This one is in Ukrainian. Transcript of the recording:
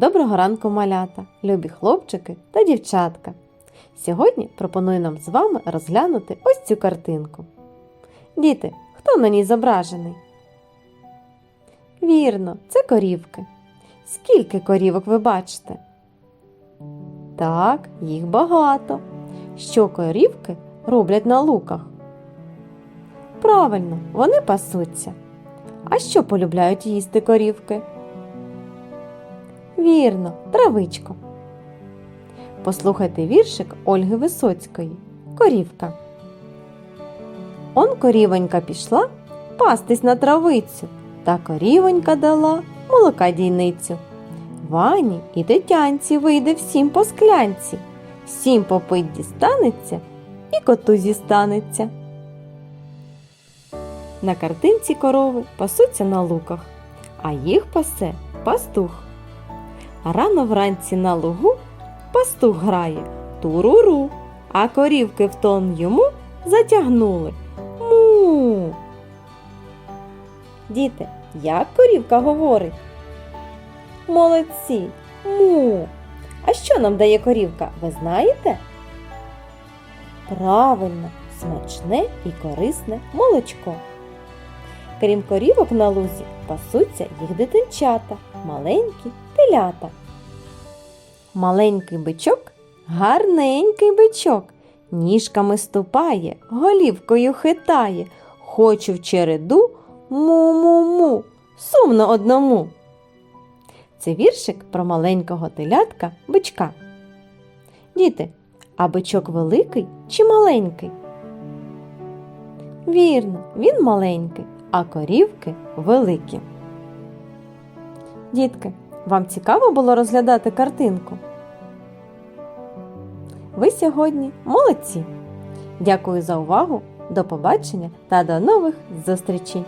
Доброго ранку, малята, любі хлопчики та дівчатка. Сьогодні пропоную нам з вами розглянути ось цю картинку. Діти, хто на ній зображений? Вірно, це корівки. Скільки корівок ви бачите? Так, їх багато. Що корівки роблять на луках? Правильно, вони пасуться. А що полюбляють їсти корівки? Вірно, травичку. Послухайте віршик Ольги Висоцької. Корівка. Он корівонька пішла пастись на травицю, та корівонька дала молока дійницю. Вані і дитянці вийде всім по склянці, всім попить дістанеться і коту зістанеться. На картинці корови пасуться на луках, а їх пасе пастух. А Рано вранці на лугу пастух грає туруру, а корівки в тон йому затягнули. Му. Діти, як корівка говорить? Молодці. Му. А що нам дає корівка, ви знаєте? Правильно, смачне і корисне молочко. Крім корівок на лузі, пасуться їх дитинчата, маленькі телята. Маленький бичок гарненький бичок, ніжками ступає, голівкою хитає, хочу в череду му-му-му, сумно одному. Це віршик про маленького телятка бичка. Діти, а бичок великий чи маленький? Вірно, він маленький, а корівки великі. Дітки, вам цікаво було розглядати картинку? Ви сьогодні молодці! Дякую за увагу! До побачення та до нових зустрічей!